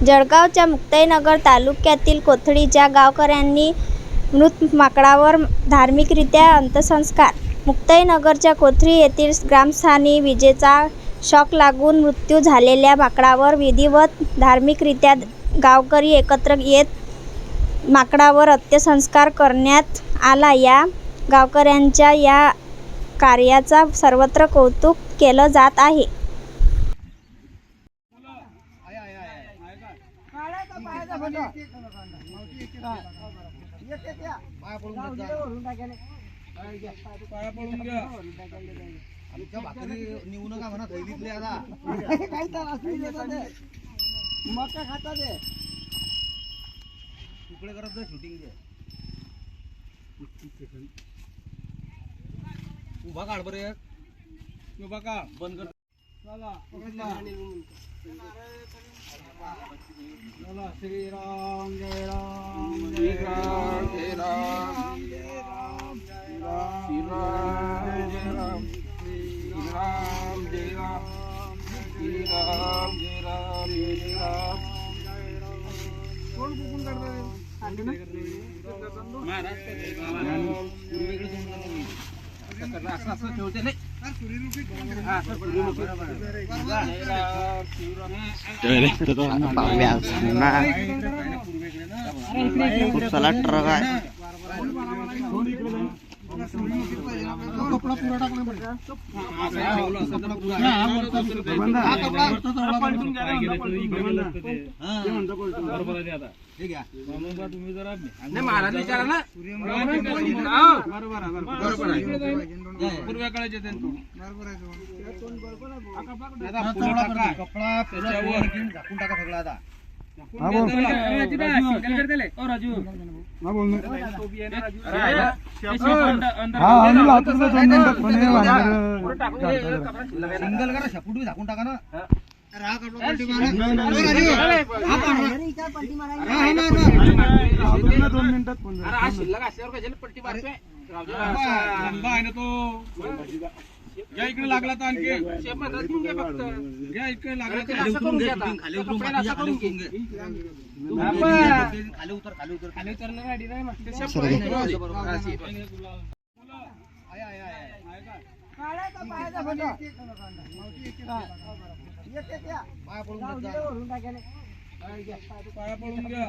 जळगावच्या मुक्ताईनगर तालुक्यातील कोथळीच्या गावकऱ्यांनी मृत माकडावर धार्मिकरित्या अंत्यसंस्कार. मुक्ताईनगरच्या कोथळी येथील ग्रामस्थानी विजेचा शॉक लागून मृत्यू झालेल्या माकडावर विधिवत धार्मिकरित्या गावकरी एकत्र येत माकडावर अंत्यसंस्कार करण्यात आला. या गावकऱ्यांच्या या कार्याचा सर्वत्र कौतुक केलं जात आहे. पाया पडून घ्या आमच्या भाकरी निवू नका म्हणा थैलीतले आता. मका खाता ते तुकडे करत जा शूटिंग दे. उभा काढ बरं एक. उभा का बंद कर. चला. चला श्रीराम जय राम जय राम जय राम जय राम जय राम जय राम श्रीराम जय राम श्रीराम जय राम जय राम। कोण असं असं ठेवते नाही हा, असं सुरीरुपी. खूप चला ट्रक आहे कपडा पुरा टाकला कपडा महाराज विचारा ना बरोबर कपडा त्याच्यावर टाका सगळा आता सिंगल करा शेपूट बी झाकून टाका ना. हा, कपडा पलटी मारा. ओ, राजू. हा, मारा. हा, हा, मारा. लंबा लंबा आहे ना तो. घ्या इकडे लागला तर आणखी घ्या इकडे लागला तर खाली उतरून घे खाली उतरून मातीच्या खाली उतरून घे. खाली उतर खाली उतर खाली उतर. हा. या. हा. पाया पडून घ्या.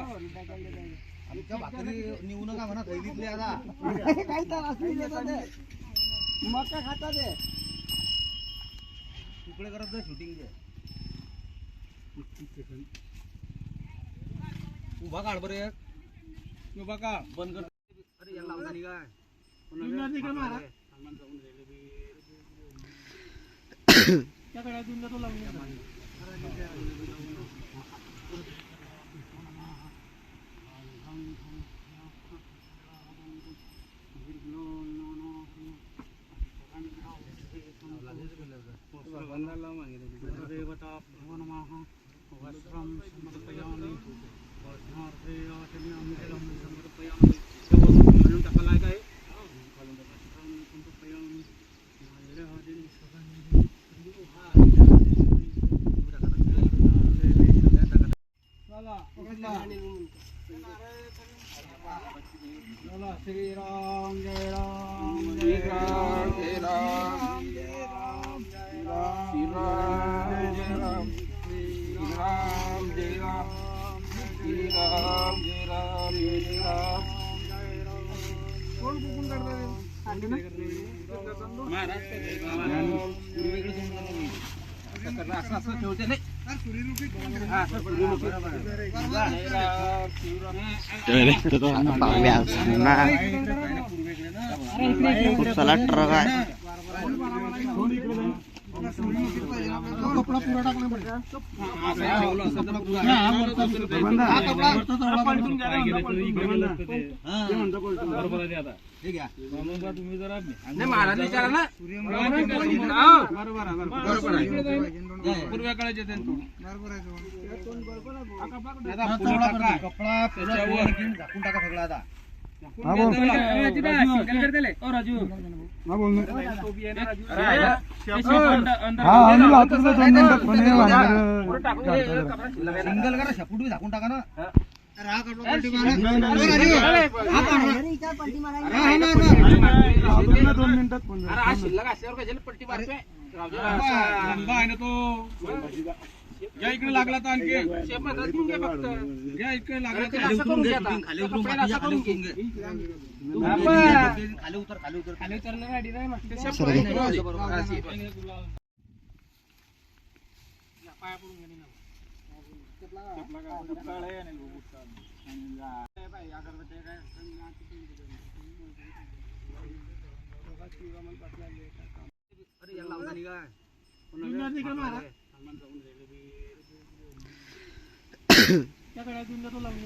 आमच्या भाकरी निवू नका म्हणा थैलीतले आता. मका खाता ते तुकडे करत जा शूटिंग दे. उभा काढ बरं उभा का? बंद कर. अरे याला लावता नाही काय? चला श्रीराम जय राम जय राम जय राम सुरीरुपी. खूप चला ट्रक आहे कपडा पुरा टाकला महाराज विचारा ना बरोबर आहे, पुढं टाका. कपडा त्याच्यावर टाका सगळं आता. हा हा हा झाकून टाका ना दोन मिनिटात आहे ना तो घ्या इकडे लागला तर आणखी. घ्या इकडे लागला तर असं करून खाली उतर खाली उतर खाली उतर. नाही अरे, याला लावून दे नी सामान जाऊन राहिलं त्या गाड्या घेऊन जातो लावून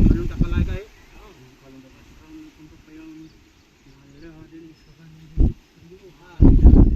म्हणून टाकायला काय Ano pa yung nalala din sa kanilang luha.